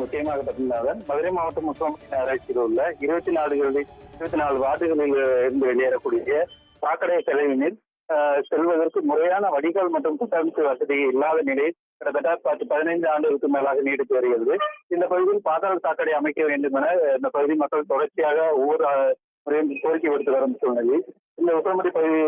நிச்சயமாக பார்த்தீங்கன்னா மதுரை மாவட்டம் முஸ்லாமின் ஆராய்ச்சியில் உள்ள இருபத்தி நாலுகளில் இருபத்தி நாலு வார்டுகளில் இருந்து வெளியேறக்கூடிய சாக்கடை செலவினில் செல்வதற்கு முறையான வடிகால் மற்றும் கட்டமைப்பு வசதி இல்லாத நிலையில் கிட்டத்தட்ட பத்து பதினைந்து ஆண்டுகளுக்கு மேலாக நீடித்து வருகிறது. இந்த பகுதியில் பாதாள சாக்கடை அமைக்க வேண்டும் என இந்த பகுதி மக்கள் தொடர்ச்சியாக ஒவ்வொரு முறையும் கோரிக்கை விடுத்து வரும் சூழ்நிலை இந்த உத்தரமடி பகுதி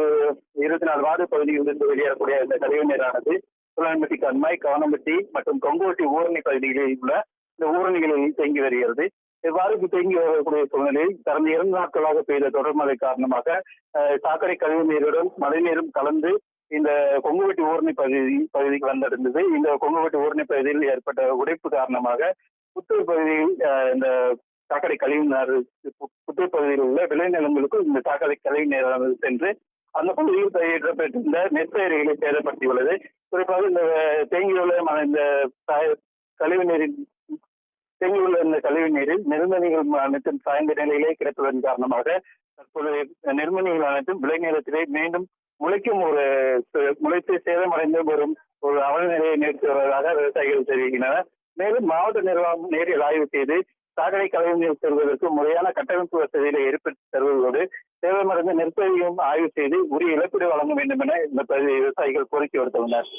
இருபத்தி நாலு வார்டு பகுதியிலிருந்து வெளியேறக்கூடிய இந்த கழிவு நீரானது சுலான்பட்டி கண்மாய் கவனம்பட்டி மற்றும் கொங்குவட்டி ஊரணி பகுதிகளில் உள்ள இந்த ஊரணிகளில் தேங்கி வருகிறது. இவ்வாறு தேங்கி வரக்கூடிய சூழ்நிலையில் கடந்த இரண்டு நாட்களாக பெய்த தொடர் மழை காரணமாக அஹ், சாக்கடை கழிவு நீருடன் மழைநீரும் கலந்து இந்த கொங்குவெட்டி ஊரணி பகுதி பகுதிக்கு வந்தடைந்தது இந்த கொங்குவெட்டி ஊரணி பகுதியில் ஏற்பட்ட உடைப்பு காரணமாக புத்தூர் பகுதியில் இந்த சாக்கடை கழிவு நீர் புத்தூர் பகுதியில் உள்ள விளைநிலங்களுக்கும் இந்த சாக்கடை கழிவு நீரானது சென்று அந்த பகுதியில் பயிரிடப்பட்டிருந்த நெற்பயிர்களை சேதப்படுத்தியுள்ளது. குறிப்பாக இந்த தேங்கியுள்ள இந்த கழிவு நீரின் தேங்கியுள்ள இந்த கழிவு நீரில் நெருமணிகள் அனைத்தும் சாய்ந்த நிலையிலே கிடப்பதன் காரணமாக தற்போது நெருமணிகள் அனைத்தும் விளைநிலத்திலே மீண்டும் முளைக்கும் ஒரு முளைத்து சேதமடைந்து வரும் ஒரு அவலநிலையை நிறுத்தி வருவதாக விவசாயிகள் தெரிவிக்கின்றனர். மேலும் மாவட்ட நிர்வாகம் நேரில் ஆய்வு செய்து சாக்கடை கழிவு நீர் செல்வதற்கு முறையான கட்டமைப்பு வசதிகளை ஏற்படுத்தி தருவதோடு சேதமடைந்த நெற்பயிரையும் ஆய்வு செய்து உரிய இழப்பீடு வழங்க வேண்டும் என இந்த பகுதி விவசாயிகள் கோரிக்கை விடுத்துள்ளனர்.